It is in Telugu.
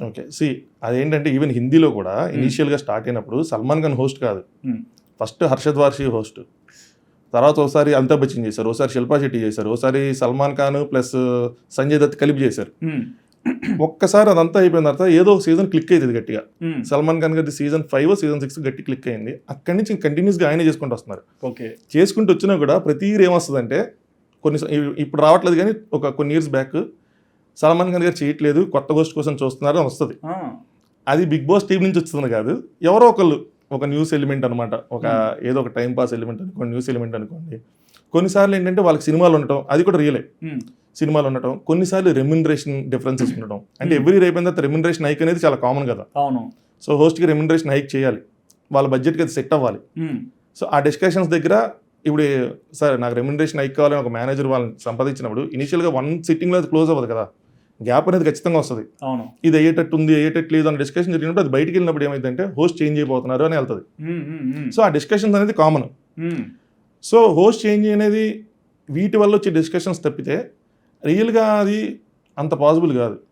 ఓకే. సి అదేంటంటే ఈవెన్ హిందీలో కూడా ఇనీషియల్గా స్టార్ట్ అయినప్పుడు సల్మాన్ ఖాన్ హోస్ట్ కాదు. Hmm. First Arshad Warsi host తర్వాత ఒకసారి అమితాబ్ బచ్చన్ చేశారు ఒకసారి శిల్పా శెట్టి చేశారు ఒకసారి సల్మాన్ ఖాన్ ప్లస్ సంజయ్ దత్ కలిపి చేశారు. ఉమ్, ఒక్కసారి అదంతా అయిపోయిన తర్వాత ఏదో ఒక సీజన్ క్లిక్ అవుతుంది గట్టిగా. సల్మాన్ ఖాన్ గారి సీజన్ ఫైవ్ సీజన్ సిక్స్ గట్టి క్లిక్ అయింది. అక్కడి నుంచి కంటిన్యూస్గా ఆయనే చేసుకుంటూ వస్తున్నారు. ఓకే చేసుకుంటూ వచ్చినా కూడా ప్రతి ఇయర్ ఏమొస్తుందంటే కొన్ని ఇప్పుడు రావట్లేదు కానీ ఒక కొన్ని ఇయర్స్ బ్యాక్ సల్మాన్ ఖాన్ గారు చేయట్లేదు కొత్త గోస్ట్ కోసం చూస్తున్నారు అని వస్తుంది అది బిగ్ బాస్ టీం నుంచి వస్తుంది కాదు ఎవరో ఒకళ్ళు ఒక న్యూస్ ఎలిమెంట్ అనమాట ఒక ఏదో ఒక టైం పాస్ ఎలిమెంట్ అనుకోండి న్యూస్ ఎలిమెంట్ అనుకోండి. కొన్నిసార్లు ఏంటంటే వాళ్ళకి సినిమాలు ఉండటం అది కూడా రియలే. సినిమాలు ఉండటం కొన్నిసార్లు రెమ్యునరేషన్ డిఫరెన్సెస్ ఉండటం. అంటే ఎవ్రీ రేపు తర్వాత రెమ్యునరేషన్ హైక్ అనేది చాలా కామన్ కదా. అవును. సో హోస్ట్కి రెమ్యునరేషన్ హైక్ చేయాలి. వాళ్ళ బడ్జెట్కి అది సెట్ అవ్వాలి. సో ఆ డిస్కషన్స్ దగ్గర ఇప్పుడు సరే నాకు రెమ్యునరేషన్ హైక్ కావాలని ఒక మేనేజర్ వాళ్ళని సంపాదించినప్పుడు ఇనిషియల్గా వన్ సిట్టింగ్లో అది క్లోజ్ అవ్వదు కదా. గ్యాప్ అనేది ఖచ్చితంగా వస్తుంది. అవును. ఇది అయ్యేటట్టు ఉంది అయ్యేటట్టు లేదు అన్న డిస్కషన్ జరిగినప్పుడు అది బయటికి వెళ్ళినప్పుడు ఏమైందంటే హోస్ట్ చేంజ్ అయిపోతున్నారు అని వెళ్తుంది. సో ఆ డిస్కషన్స్ అనేది కామన్ సో హోస్ట్ చేంజ్ అనేది వీటి వల్ల వచ్చే డిస్కషన్స్ తప్పితే రియల్గా అది అంత పాసిబుల్ కాదు.